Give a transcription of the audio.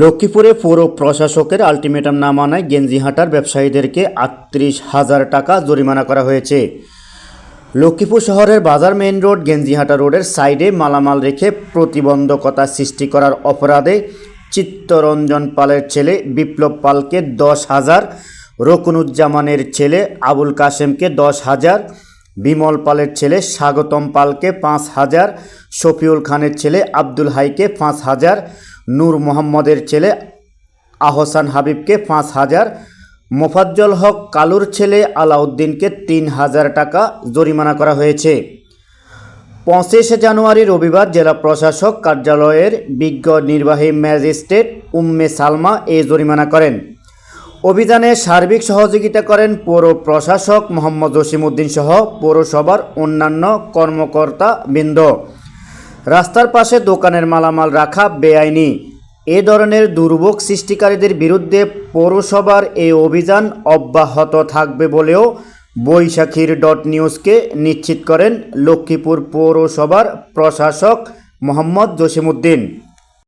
লক্ষ্মীপুরে পৌর প্রশাসকের আলটিমেটাম না মানায় গেঞ্জিহাটার ব্যবসায়ীদেরকে আটত্রিশ হাজার টাকা জরিমানা করা হয়েছে। লক্ষ্মীপুর শহরের বাজার মেইন রোড গেঞ্জিহাটা রোডের সাইডে মালামাল রেখে প্রতিবন্ধকতা সৃষ্টি করার অপরাধে চিত্তরঞ্জন পালের ছেলে বিপ্লব পালকে দশ হাজার, রকুনুজ্জামানের ছেলে আবুল কাশেমকে দশ হাজার, বিমল পালের ছেলে স্বাগতম পালকে পাঁচ হাজার, শফিউল খানের ছেলে আব্দুল হাইকে পাঁচ হাজার নূর মোহাম্মদের ছেলে আহসান হাবিবকে পাঁচ হাজার, মোফাজ্জল হক কালুর ছেলে আলাউদ্দিনকে তিন হাজার টাকা জরিমানা করা হয়েছে। পঁচিশে জানুয়ারি রবিবার জেলা প্রশাসক কার্যালয়ের বিজ্ঞ নির্বাহী ম্যাজিস্ট্রেট উম্মে সালমা এ জরিমানা করেন। অভিযানে সার্বিক সহযোগিতা করেন পৌর প্রশাসক মোহাম্মদ জসিমউদ্দিন সহ পৌরসভার অন্যান্য কর্মকর্তা বৃন্দ রাস্তার পাশে দোকানের মালামাল রাখা বেআইনি। এ ধরনের দুর্ভোগ সৃষ্টিকারীদের বিরুদ্ধে পৌরসভার এই অভিযান অব্যাহত থাকবে বলেও বৈশাখীর ডট নিউজকে নিশ্চিত করেন লক্ষ্মীপুর পৌরসভার প্রশাসক মোহাম্মদ জসিমউদ্দিন।